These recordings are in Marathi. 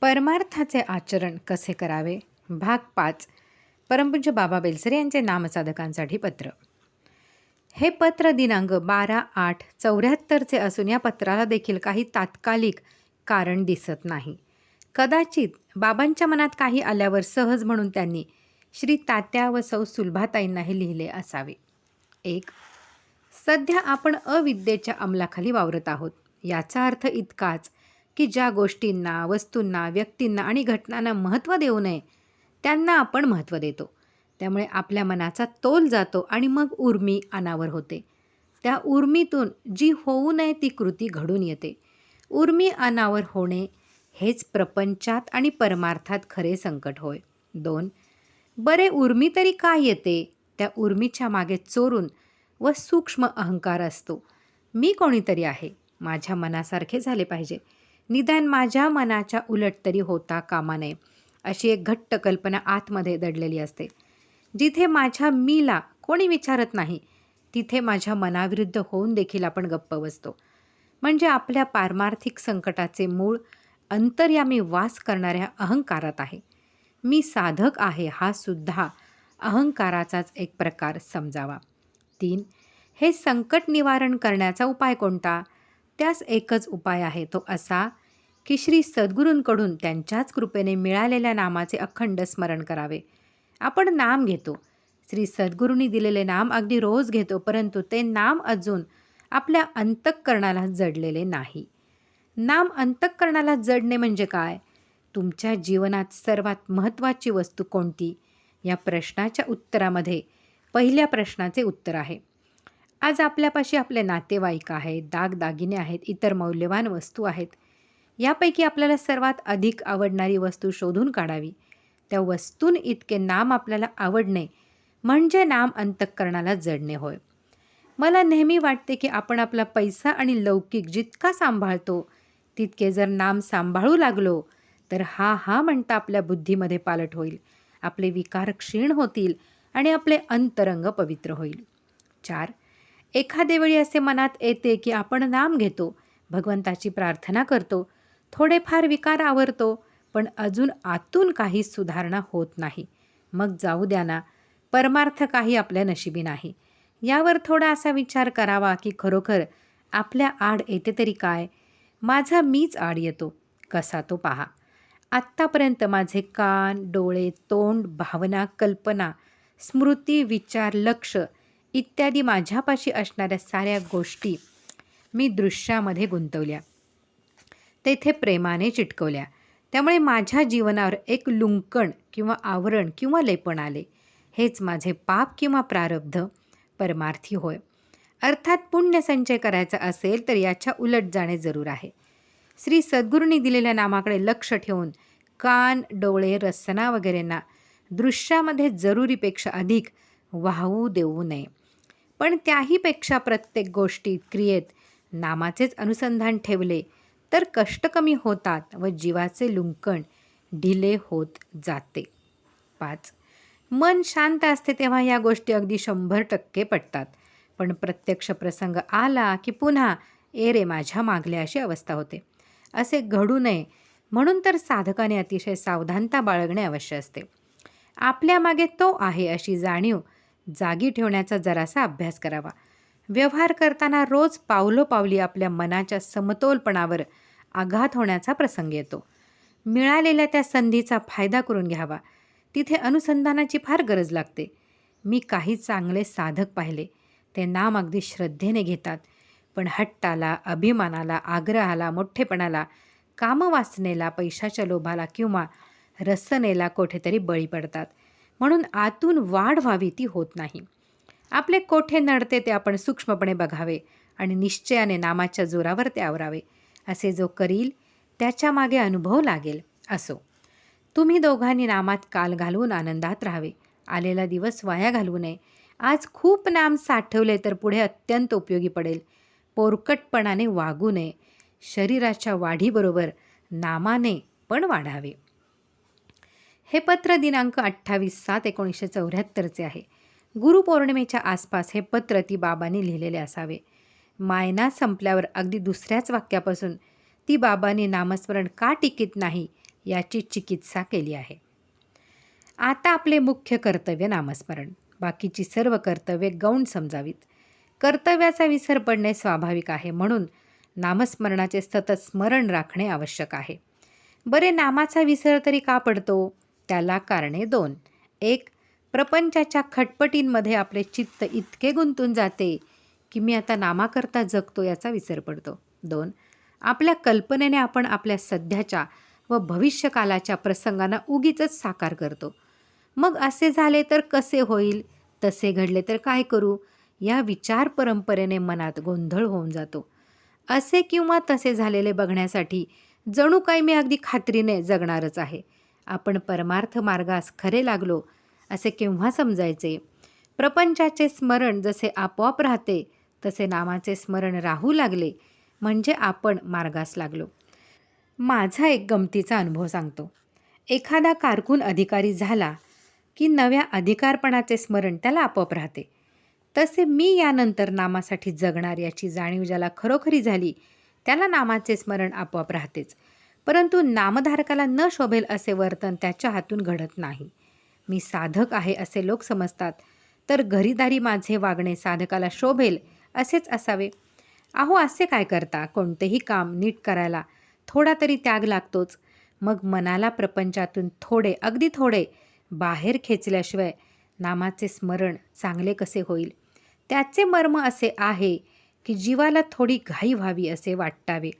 परमार्थाचे आचरण कसे करावे? भाग पाच. परमपूज्य बाबा बेलसरे यांचे नामसाधकांसाठी पत्र. हे पत्र दिनांक बारा आठ चौऱ्याहत्तरचे असून या पत्राला देखील काही तात्कालिक कारण दिसत नाही. कदाचित बाबांच्या मनात काही आल्यावर सहज म्हणून त्यांनी श्री तात्या व सौ सुलभाताईंना हे लिहिले असावे. एक. सध्या आपण अविद्येच्या अंमलाखाली वावरत आहोत. याचा अर्थ इतकाच की ज्या गोष्टींना वस्तूंना व्यक्तींना आणि घटनांना महत्त्व देऊ नये त्यांना आपण महत्त्व देतो. त्यामुळे आपल्या मनाचा तोल जातो आणि मग उर्मी अनावर होते. त्या उर्मीतून जी होऊ नये ती कृती घडून येते. उर्मी अनावर होणे हेच प्रपंचात आणि परमार्थात खरे संकट होय. दोन बरे उर्मी तरी काय येते? त्या उर्मीच्या मागे चोरून व सूक्ष्म अहंकार असतो. मी कोणीतरी आहे. माझ्या मनासारखे झाले पाहिजे. निदान माझ्या मनाच्या उलट तरी होता कामा नये अशी एक घट्ट कल्पना आतमध्ये दडलेली असते. जिथे माझ्या मीला कोणी विचारत नाही तिथे माझ्या मनाविरुद्ध होऊन देखील आपण गप्प बसतो. म्हणजे आपल्या पारमार्थिक संकटाचे मूळ अंतर्यामी वास करणाऱ्या अहंकारात आहे. मी साधक आहे हा सुद्धा अहंकाराचाच एक प्रकार समजावा. तीन हे संकट निवारण करण्याचा उपाय कोणता? त्यास एकच उपाय आहे तो असा की श्री सद्गुरूंकडून त्यांच्याच कृपेने मिळालेल्या नामाचे अखंड स्मरण करावे. आपण नाम घेतो. श्री सद्गुरूंनी दिलेले नाम अगदी रोज घेतो परंतु ते नाम अजून आपल्या अंतःकरणाला जडलेले नाही. नाम अंतःकरणाला जडणे म्हणजे काय? तुमच्या जीवनात सर्वात महत्त्वाची वस्तू कोणती? या प्रश्नाच्या उत्तरामध्ये पहिल्या प्रश्नाचे उत्तर आहे. आज आपल्यापाशी आपले नातेवाईक आहेत दागदागिने आहेत इतर मौल्यवान वस्तू आहेत. यापैकी आपल्याला सर्वात अधिक आवडणारी वस्तू शोधून काढावी. त्या वस्तून इतके नाम आपल्याला आवडणे म्हणजे नाम अंतःकरणाला जडणे होय. मला नेहमी वाटते की आपण आपला पैसा आणि लौकिक जितका सांभाळतो तितके जर नाम सांभाळू लागलो तर हा हा म्हणता आपल्या बुद्धीमध्ये पालट होईल. आपले विकार क्षीण होतील आणि आपले अंतरंग पवित्र होईल. चार एखादे वेळी असे मनात येते की आपण नाम घेतो भगवंताची प्रार्थना करतो थोडेफार विकार आवरतो पण अजून आतून काही सुधारणा होत नाही. मग जाऊ द्या ना परमार्थ काही आपल्या नशिबी नाही. यावर थोडा असा विचार करावा की खरोखर आपल्या आड येते तरी काय? माझा मीच आड येतो कसा तो पहा. आत्तापर्यंत माझे कान डोळे तोंड भावना कल्पना स्मृती विचार लक्ष इत्यादी माझ्यापाशी असणाऱ्या साऱ्या गोष्टी मी दृश्यामध्ये गुंतवल्या. तेथे प्रेमाने चिटकवल्या. त्यामुळे माझ्या जीवनावर एक लुंकण किंवा आवरण किंवा लेपण आले. हेच माझे पाप किंवा प्रारब्ध परमार्थी होय. अर्थात पुण्य संचय करायचा असेल तर याच्या उलट जाणे जरूर आहे. श्री सद्गुरूंनी दिलेल्या नामाकडे लक्ष ठेवून कान डोळे रसना वगैरेंना दृश्यामध्ये जरुरीपेक्षा अधिक वाहू देऊ नये. पण त्याहीपेक्षा प्रत्येक गोष्टीत क्रियेत नामाचेच अनुसंधान ठेवले तर कष्ट कमी होतात व जीवाचे लुंकण ढिले होत जाते. पाच. मन शांत असते तेव्हा या गोष्टी अगदी शंभर टक्के पटतात. पण प्रत्यक्ष प्रसंग आला की पुन्हा ए रे माझ्या मागल्या अशी अवस्था होते. असे घडू नये. म्हणून तर साधकाने अतिशय सावधानता बाळगणे अवश्य असते. आपल्या मागे तो आहे अशी जाणीव जागी ठेवण्याचा जरासा अभ्यास करावा. व्यवहार करताना रोज पावलोपावली आपल्या मनाच्या समतोलपणावर आघात होण्याचा प्रसंग येतो. मिळालेल्या त्या संधीचा फायदा करून घ्यावा. तिथे अनुसंधानाची फार गरज लागते. मी काही चांगले साधक पाहिले. ते नाम अगदी श्रद्धेने घेतात. पण हट्टाला अभिमानाला आग्रहाला मोठेपणाला कामवासनेला पैशाच्या लोभाला किंवा रसनेला कुठेतरी बळी पडतात. म्हणून आतून वाढ व्हावी ती होत नाही. आपले कोठे नडते ते आपण सूक्ष्मपणे बघावे आणि निश्चयाने नामाच्या जोरावर ते आवरावे. असे जो करील त्याच्यामागे अनुभव लागेल असो. तुम्ही दोघांनी नामात काल घालवून आनंदात राहावे. आलेला दिवस वाया घालवू नये. आज खूप नाम साठवले तर पुढे अत्यंत उपयोगी पडेल. पोरकटपणाने वागू नये. शरीराच्या वाढीबरोबर नामाने पण वाढावे. हे पत्र दिनांक अठ्ठावीस सात एकोणीसशे चौऱ्याहत्तरचे आहे. गुरुपौर्णिमेच्या आसपास हे पत्र ती बाबांनी लिहिलेले असावे. मायना संपल्यावर अगदी दुसऱ्याच वाक्यापासून ती बाबांनी नामस्मरण का टिकीत नाही याची चिकित्सा केली आहे. आता आपले मुख्य कर्तव्य नामस्मरण. बाकीची सर्व कर्तव्ये गौण समजावीत. कर्तव्याचा विसर पडणे स्वाभाविक आहे म्हणून नामस्मरणाचे सतत स्मरण राखणे आवश्यक आहे. बरे नामाचा विसर तरी का पडतो? त्याला कारणे दोन. एक प्रपंचाच्या खटपटींमध्ये आपले चित्त इतके गुंतून जाते की मी आता नामाकरता जगतो याचा विसर पडतो. दोन आपल्या कल्पनेने आपण आपल्या सध्याच्या व भविष्यकालाच्या प्रसंगांना उगीच साकार करतो. मग असे झाले तर कसे होईल? तसे घडले तर काय करू? या विचार परंपरेने मनात गोंधळ होऊन जातो. असे किंवा तसे झालेले बघण्यासाठी जणू काही मी अगदी खात्रीने जगणारच आहे. आपण परमार्थ मार्गास खरे लागलो असे केव्हा समजायचे? प्रपंचाचे स्मरण जसे आपोआप राहते तसे नामाचे स्मरण राहू लागले म्हणजे आपण मार्गास लागलो. माझा एक गमतीचा अनुभव सांगतो. एखादा कारकून अधिकारी झाला की नव्या अधिकारपणाचे स्मरण त्याला आपोआप राहते. तसे मी यानंतर नामासाठी जगणार याची जाणीव ज्याला खरोखरी झाली त्याला नामाचे स्मरण आपोआप राहतेच. परंतु नामधारकाला न शोभेल असे वर्तन त्याच्या हातून घडत नाही. मी साधक आहे असे लोक समजतात. तर घरीदारी माझे वागणे साधकाला शोभेल असेच असावे. अहो असे काय करता? कोणतेही काम नीट करायला थोडा तरी त्याग लागतोच. मग मनाला प्रपंचातून थोडे अगदी थोडे बाहेर खेचल्याशिवाय नामाचे स्मरण चांगले कसे होईल? त्याचे मर्म असे आहे की जीवाला थोडी घाई व्हावी असे वाटावे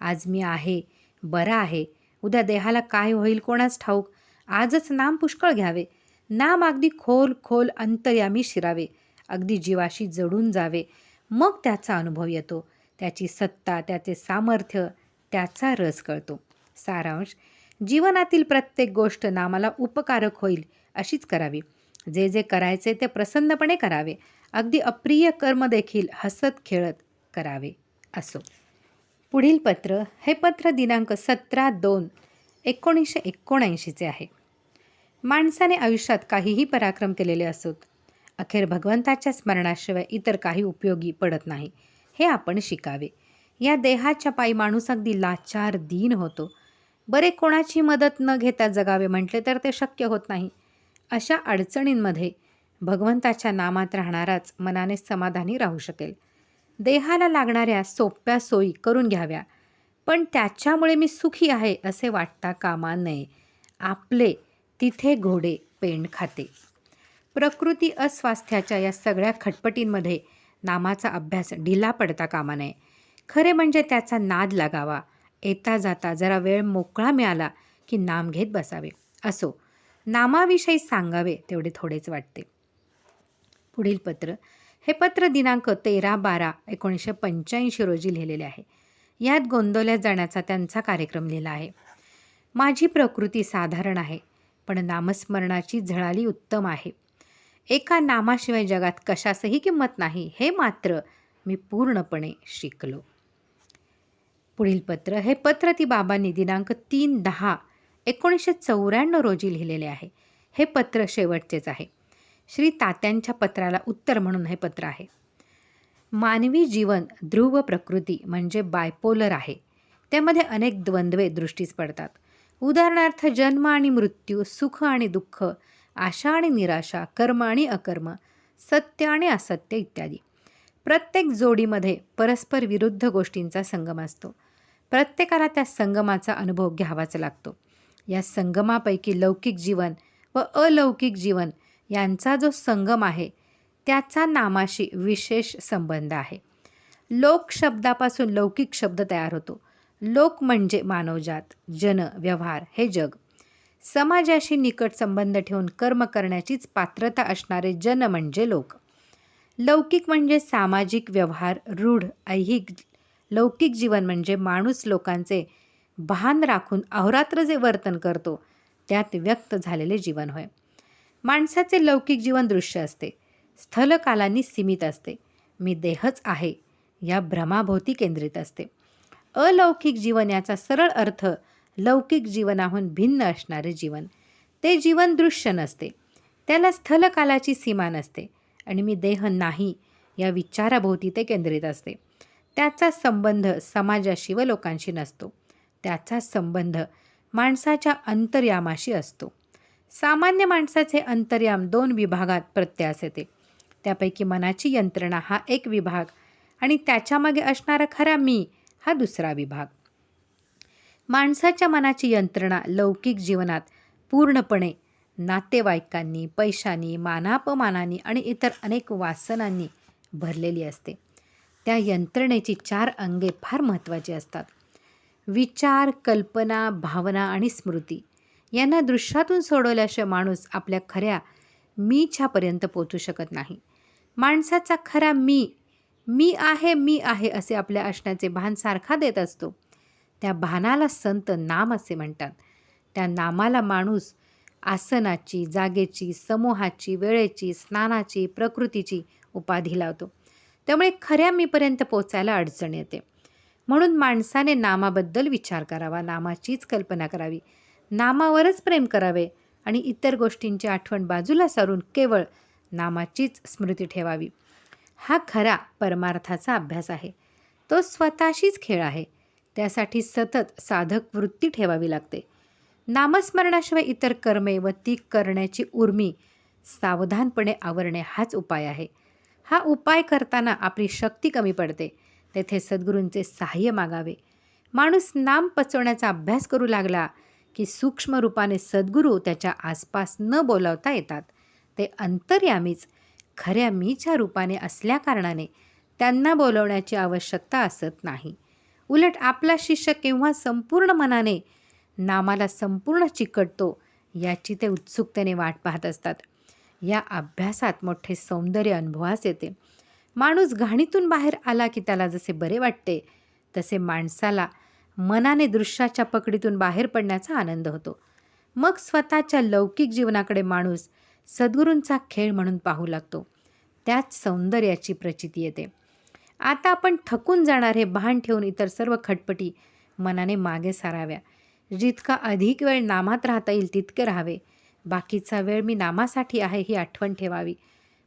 आज मी आहे बरा आहे. उद्या देहाला काय होईल कोणाच ठाऊक? आजच नाम पुष्कळ घ्यावे. नाम अगदी खोल खोल अंतर्यामी शिरावे. अगदी जीवाशी जडून जावे. मग त्याचा अनुभव येतो. त्याची सत्ता त्याचे सामर्थ्य त्याचा रस कळतो. सारांश जीवनातील प्रत्येक गोष्ट नामाला उपकारक होईल अशीच करावी. जे जे करायचे ते प्रसन्नपणे करावे. अगदी अप्रिय कर्म देखील हसत खेळत करावे. असो. पुढील पत्र हे पत्र दिनांक सतरा दोन एकोणीसशे एकोणऐंशीचे आहे. माणसाने आयुष्यात काहीही पराक्रम केलेले असोत अखेर भगवंताच्या स्मरणाशिवाय इतर काही उपयोगी पडत नाही हे आपण शिकावे. या देहाच्या पायी माणूस अगदी लाचार दीन होतो. बरे कोणाची मदत न घेता जगावे म्हटले तर ते शक्य होत नाही. अशा अडचणींमध्ये भगवंताच्या नामात राहणाराच मनाने समाधानी राहू शकेल. देहाला लागणाऱ्या सोप्या सोयी करून घ्याव्या. पण त्याच्यामुळे मी सुखी आहे असे वाटता कामा नये. आपले तिथे घोडे पेंड खाते. प्रकृती अस्वास्थ्याच्या या सगळ्या खटपटींमध्ये नामाचा अभ्यास ढिला पडता कामा नये. खरे म्हणजे त्याचा नाद लागावा. येता जाता जरा वेळ मोकळा मिळाला की नाम घेत बसावे. असो. नामाविषयी सांगावे तेवढे थोडेच वाटते. पुढील पत्र. हे पत्र दिनांक तेरा बारा एकोणीसशे पंच्याऐंशी रोजी लिहिलेले आहे. यात गोंदवल्या जाण्याचा त्यांचा कार्यक्रम लिहिला आहे. माझी प्रकृती साधारण आहे पण नामस्मरणाची झळाली उत्तम आहे. एका नामाशिवाय जगात कशासही किंमत नाही हे मात्र मी पूर्णपणे शिकलो. पुढील पत्र हे पत्र ती बाबांनी दिनांक तीन दहा एकोणीसशे चौऱ्याण्णव रोजी लिहिलेले आहे. हे पत्र शेवटचेच आहे. श्री तात्यांच्या पत्राला उत्तर म्हणून हे पत्र आहे. मानवी जीवन ध्रुव प्रकृती म्हणजे बायपोलर आहे. त्यामध्ये अनेक द्वंद्वे दृष्टीस पडतात. उदाहरणार्थ जन्म आणि मृत्यू सुख आणि दुःख आशा आणि निराशा कर्म आणि अकर्म सत्य आणि असत्य इत्यादी. प्रत्येक जोडीमध्ये परस्पर विरुद्ध गोष्टींचा संगम असतो. प्रत्येकाला त्या संगमाचा अनुभव घ्यावाच लागतो. या संगमापैकी लौकिक जीवन व अलौकिक जीवन यांचा जो संगम आहे त्याचा नामाशी विशेष संबंध आहे. लोक शब्दापासून लौकिक शब्द तयार होतो. लोक म्हणजे मानवजात जन व्यवहार हे जग. समाजाशी निकट संबंध ठेवून कर्म करण्याचीच पात्रता असणारे जन म्हणजे लोक. लौकिक म्हणजे सामाजिक व्यवहार रूढ ऐहिक लौकिक जीवन म्हणजे माणूस लोकांचे भान राखून अहोरात्र जे वर्तन करतो त्यात व्यक्त झालेले जीवन होय. माणसाचे लौकिक जीवन दृश्य असते. स्थलकालांनी सीमित असते. मी देहच आहे या भ्रमाभोवती केंद्रित असते. अलौकिक जीवन याचा सरळ अर्थ लौकिक जीवनाहून भिन्न असणारे जीवन. ते जीवन दृश्य नसते. त्याला स्थलकालाची सीमा नसते आणि मी देह नाही या विचाराभोवती ते केंद्रित असते. त्याचा संबंध समाजाशी व लोकांशी नसतो. त्याचा संबंध माणसाच्या अंतर्यामाशी असतो. सामान्य माणसाचे अंतर्याम दोन विभागात प्रत्यास येते. त्यापैकी मनाची यंत्रणा हा एक विभाग आणि त्याच्यामागे असणारा खरा मी हा दुसरा विभाग. माणसाच्या मनाची यंत्रणा लौकिक जीवनात पूर्णपणे नातेवाईकांनी पैशांनी मानापमानांनी आणि इतर अनेक वासनांनी भरलेली असते. त्या यंत्रणेची चार अंगे फार महत्त्वाची असतात. विचार कल्पना भावना आणि स्मृती. यांना दृश्यातून सोडवल्याशिवाय माणूस आपल्या खऱ्या मीच्यापर्यंत पोचू शकत नाही. माणसाचा खरा मी मी आहे मी आहे असे आपल्या असण्याचे भान सारखा देत असतो. त्या भानाला संत नाम असे म्हणतात. त्या नामाला माणूस आसनाची जागेची समूहाची वेळेची स्नानाची प्रकृतीची उपाधी लावतो. त्यामुळे खऱ्या मीपर्यंत पोचायला अडचण येते. म्हणून माणसाने नामाबद्दल विचार करावा नामाचीच कल्पना करावी. नामावरच प्रेम करावे आणि इतर गोष्टींची आठवण बाजूला सारून केवळ नामाचीच स्मृती ठेवावी. हा खरा परमार्थाचा अभ्यास आहे. तो स्वतःशीच खेळ आहे. त्यासाठी सतत साधक वृत्ती ठेवावी लागते. नामस्मरणाशिवाय इतर कर्मे व ती करण्याची उर्मी सावधानपणे आवरणे हाच उपाय आहे. हा उपाय करताना आपली शक्ती कमी पडते. तेथे सद्गुरूंचे सहाय्य मागावे. माणूस नाम पचवण्याचा अभ्यास करू लागला की सूक्ष्म रूपाने सद्गुरू त्याच्या आसपास न बोलावता येतात. ते अंतर्यामीच खऱ्या मीच्या रूपाने असल्याकारणाने त्यांना बोलवण्याची आवश्यकता असत नाही. उलट आपला शिष्य केव्हा संपूर्ण मनाने नामाला संपूर्ण चिकटतो याची ते उत्सुकतेने वाट पाहत असतात. या अभ्यासात मोठे सौंदर्य अनुभवास येते. माणूस घाणीतून बाहेर आला की त्याला जसे बरे वाटते तसे माणसाला मनाने दृश्याच्या पकडीतून बाहेर पडण्याचा आनंद होतो. मग स्वतःच्या लौकिक जीवनाकडे माणूस सद्गुरूंचा खेळ म्हणून पाहू लागतो. त्याच सौंदर्याची प्रचिती येते. आता आपण थकून जाणार हे भान ठेवून इतर सर्व खटपटी मनाने मागे साराव्या. जितका अधिक वेळ नामात राहता येईल तितके राहावे. बाकीचा वेळ मी नामासाठी आहे ही आठवण ठेवावी.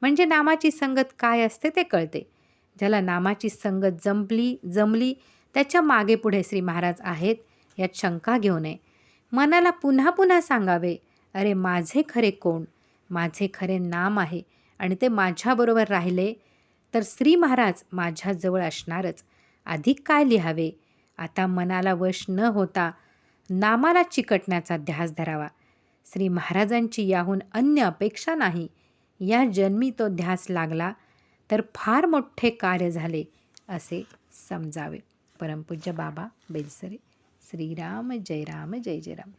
म्हणजे नामाची संगत काय असते ते कळते. ज्याला नामाची संगत जंपली जमली त्याच्यामागे पुढे श्री महाराज आहेत यात शंका घेऊ नये. मनाला पुन्हा पुन्हा सांगावे अरे माझे खरे कोण? माझे खरे नाम आहे आणि ते माझ्याबरोबर राहिले. तर श्री महाराज माझ्याजवळ असणारच. अधिक काय लिहावे? आता मनाला वश न होता नामाला चिकटण्याचा ध्यास धरावा. श्री महाराजांची याहून अन्य अपेक्षा नाही. या जन्मी तो ध्यास लागला तर फार मोठे कार्य झाले असे समजावे. परमपूज्य बाबा बेलसरे श्रीराम जय राम जय जय राम